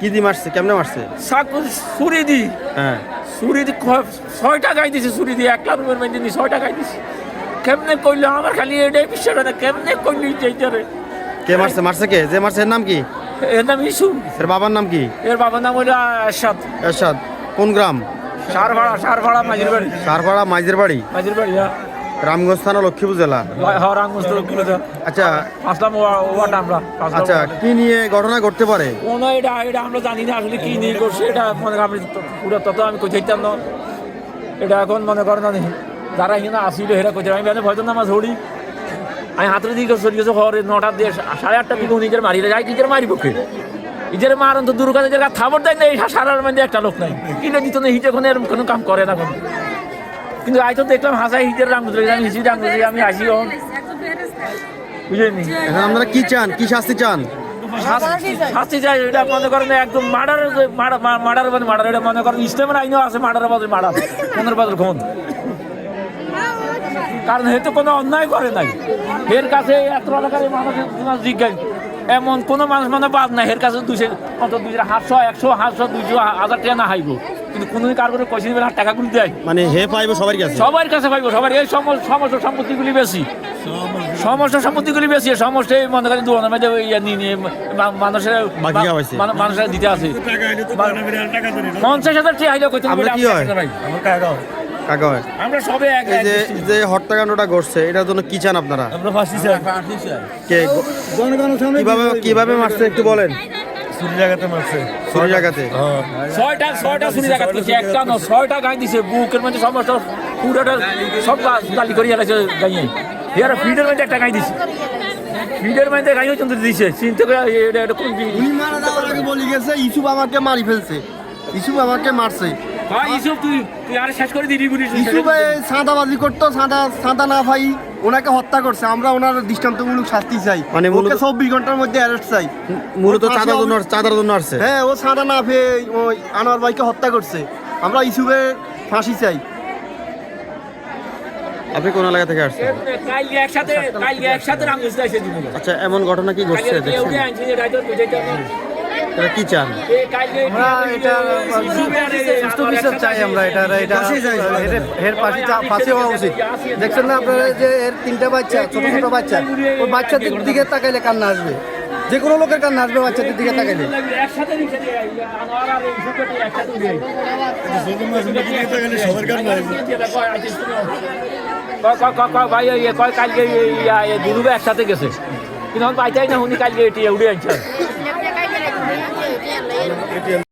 কি দিয়ে মারছে? কেমনে মারছে? চাকু ছুরি দি হ্যাঁ। ছুরি দি ছয় টাকাই দিছে ছুরি দিয়ে। একটা রুমের মধ্যে নি ছয় টাকাই দিছে। কেমনে করল আমার খালি এটাই বিশ্বাস হয় না কেমনে করলি এইটারে কে মারছে? মারছে কে? যে মারছে এর নাম কি? এর নাম ইসু। এর বাবার নাম কি? এর বাবার নাম হইল এরশাদ এরশাদ কোন গ্রাম? সার ভাড়া সার ভাড়া মাঝির বাড়ি সারপাড়া মাইজের বাড়ি মাঝির বাড়ি হ্যাঁ। রামগঞ্জ থানা লক্ষ্মীপুর জেলা? হ্যাঁ রাঙ্গুস্ত আচ্ছা। আসলাম ওয়াটা আমরা আচ্ছা কি নিয়ে ঘটনা ঘটতে পারে? কোনো এটা এটা আমরা জানি না আসলে কি নিয়ে করছে এটা মনে করেন আমি পুরো তত আমি কোথাইতাম না। এটা এখন মনে করেন আমি যারা এখানে আসিল হেরা কোথায় আমি বেলে ভয়তো নামাজ হড়ি আমি হাতের দিকে চলে গেছে ঘরে নটার দিয়ে সাড়ে আটটা দিকে নিজের মারি যায় নিজের মারি পক্ষে নিজের মারন তো দূর কাছে জায়গা থাবর দেয় না এই সারার মধ্যে একটা লোক নাই। কিনে দিত না হিটে কোনো এরকম কোনো কাম করে না কোনো। কিন্তু আজ তো দেখলাম হাসাই হিটের রাম ধরে আমি হিসি রাম আমি আসি এখন বুঝলেনি এখন আপনারা কি চান? কি শাস্তি চান? শাস্তি চাই এটা মনে করেন একদম মার্ডার মার্ডার মানে মার্ডার এটা মনে করেন ইসলামের আইনও আছে মার্ডার বদল মার্ডার পনেরো বদল খুন। কারণ হে তো কোনো অন্যায় করে নাই। এর কাছে এত এলাকার মানুষের জিজ্ঞাসা এমন কোনো মানুষ মানে বাদ নাই এর কাছে দুশো অন্তত দুশো সাতশো একশো সাতশো দুশো হাজার টাকা না হাইব। কিন্তু কোনো কার করে পয়সা দেবে না টাকাগুলি দেয়? মানে হে পাইবো সবার কাছে? সবার কাছে পাইবো সবার এই সম- সমস্ত সম্পত্তিগুলি বেশি। সমস্ত সম্পত্তিগুলি বেশি সমস্ত এই মনে করেন দোকানের মধ্যে ইয়ে নিয়ে নিয়ে মানুষের মানুষের দিতে আছে। পঞ্চাশ হাজার টাকা হাইলে কইতে হবে, কি হয়? ভাই। কাকা হয়। আমরা সবে এক যে যে হত্যাকাণ্ডটা ঘটছে এটার জন্য কি চান আপনারা? আমরা ফাঁসি চাই। কে কীভাবে কীভাবে মারছে একটু বলেন। ছুরি জায়গাতে মারছে। ছুরি জায়গাতে ছয়টা ছয়টা শুনি দেখা একটা না ছয়টা গাই দিছে বুকের মধ্যে সমস্ত পুরোটা সব গালি করিয়া গাইয়ে। এর ফিডের মধ্যে একটা গাই দিছে। ফিডের মধ্যে গাইও কিন্তু দিছে। চিন্তা করে এটা এটা কোন উনি মারা যাওয়ার আগে বলে গেছে ইসুফ আমাকে মারি ফেলছে। ইসুফ আমাকে মারছে। ভাই ইসব তুই তুই আর শেষ করে দিবি ইসুফ সাদাবাজি করতো সাদা সাদা না ভাই। ওনাকে হত্যা করছে আমরা ওনার দৃষ্টান্তমূলক শাস্তি চাই। মানে মূলত- চব্বিশ ঘণ্টার মধ্যে অ্যারেস্ট চাই। মূলত চাঁদার জন্য চাঁদার জন্য আসছে। হ্যাঁ ও চাঁদা না পেয়ে ওই আনোয়ার ভাইকে হত্যা করছে। আমরা ইসুফের ফাঁসি চাই। আপনি কোন এলাকা থেকে আসছেন? আচ্ছা এমন ঘটনা কি ঘটছে? দেখছেন। এটা কি চান? আমরা এটা বিচার চাই আমরা এটা এটা এর পাশে ফাঁসি হওয়া উচিত। দেখছেন না আপনারা যে এর তিনটা বাচ্চা ছোট ছোট বাচ্চা ওই বাচ্চাদের দিকে তাকাইলে কান্না আসবে। যে কোনো লোকের কান্না আসবে বাচ্চাদের দিকে তাকাইলে। ভাই ইয়ে কয় কালকে দুরুবে একসাথে গেছে? কিন্তু পাইতাই না উনি কালকে এটি উড়ে ಎಟಿಎಂ